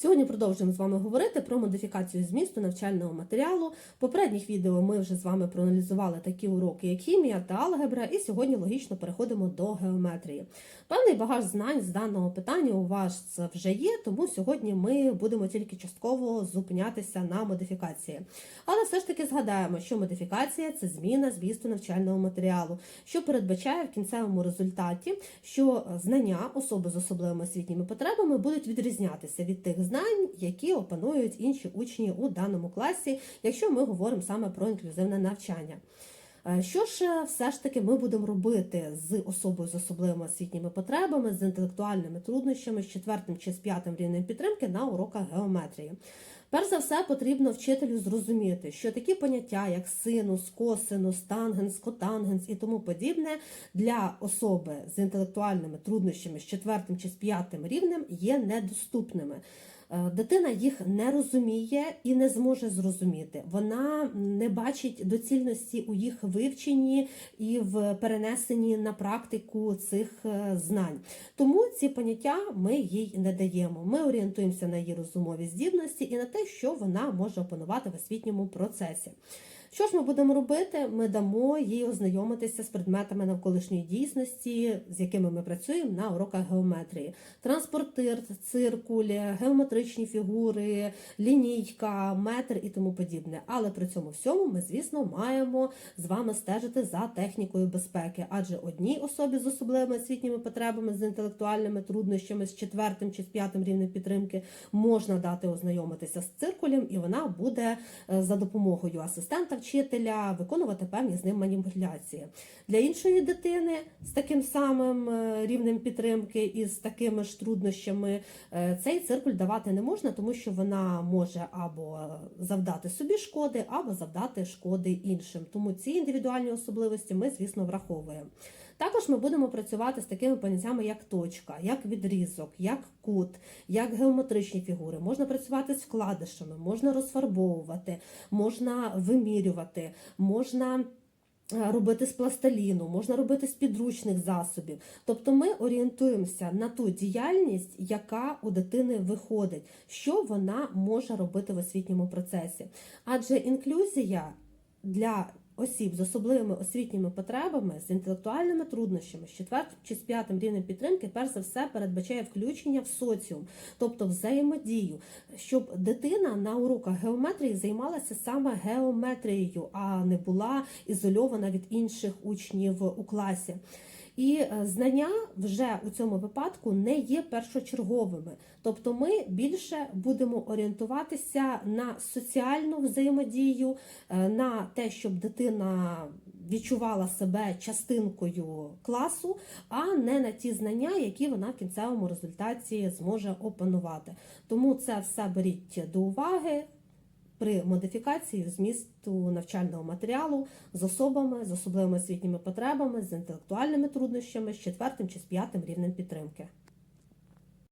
Сьогодні продовжуємо з вами говорити про модифікацію змісту навчального матеріалу. В попередніх відео ми вже з вами проаналізували такі уроки, як хімія та алгебра, і сьогодні логічно переходимо до геометрії. Певний багаж знань з даного питання у вас вже є, тому сьогодні ми будемо тільки частково зупинятися на модифікації. Але все ж таки згадаємо, що модифікація це зміна змісту навчального матеріалу, що передбачає в кінцевому результаті, що знання особи з особливими освітніми потребами будуть відрізнятися від тих знань, які опанують інші учні у даному класі, якщо ми говоримо саме про інклюзивне навчання. Е, Що ж е, все ж таки ми будемо робити з особою з особливими освітніми потребами, з інтелектуальними труднощами, з четвертим чи з п'ятим рівнем підтримки на уроках геометрії? Перш за все, потрібно вчителю зрозуміти, що такі поняття, як синус, косинус, тангенс, котангенс і тому подібне, для особи з інтелектуальними труднощами з четвертим чи з п'ятим рівнем є недоступними. Е, Дитина їх не розуміє і не зможе зрозуміти. Вона не бачить доцільності у їх вивченні і в перенесенні на практику цих е, знань. Тому ці поняття ми їй не даємо. Ми орієнтуємося на її розумові здібності і на те, що вона може опанувати в освітньому процесі. Що ж ми будемо робити? Ми дамо їй ознайомитися з предметами навколишньої дійсності, з якими ми працюємо на уроках геометрії: транспортир, циркуль, геометричні фігури, лінійка, метр і тому подібне. Але при цьому всьому ми, звісно, маємо з вами стежити за технікою безпеки, адже одній особі з особливими освітніми потребами, з інтелектуальними труднощами, з четвертим чи з п'ятим рівнем підтримки можна дати ознайомитися з циркулем, і вона буде е, за допомогою асистента вчителя виконувати певні з ним маніпуляції. Для іншої дитини з таким самим е, рівнем підтримки і з такими ж труднощами е, цей циркуль давати не можна, тому що вона може або завдати собі шкоди, або завдати шкоди іншим. Тому ці індивідуальні особливості ми, звісно, враховуємо. Також ми будемо працювати з такими поняттями, як точка, як відрізок, як кут, як геометричні фігури. Можна працювати з вкладишами, можна розфарбовувати, можна вимірювати, можна. е, Робити з пластиліну, можна робити з підручних засобів. Тобто ми орієнтуємося на ту діяльність, яка у дитини виходить, що вона може робити в освітньому процесі. Адже інклюзія для осіб з особливими освітніми потребами, з інтелектуальними труднощами, з четвертим чи з п'ятим рівнем підтримки, перш за все передбачає включення в соціум, тобто взаємодію, щоб дитина на уроках геометрії займалася саме геометрією, а не була ізольована від інших учнів у класі. І е, знання вже у цьому випадку не є першочерговими. Тобто ми більше будемо орієнтуватися на соціальну взаємодію, е, на те, щоб дитина відчувала себе частинкою класу, а не на ті знання, які вона в кінцевому результаті зможе опанувати. Тому це все беріть до уваги при модифікації змісту навчального матеріалу з особами з особливими освітніми потребами, з інтелектуальними труднощами, з четвертим чи з п'ятим рівнем підтримки.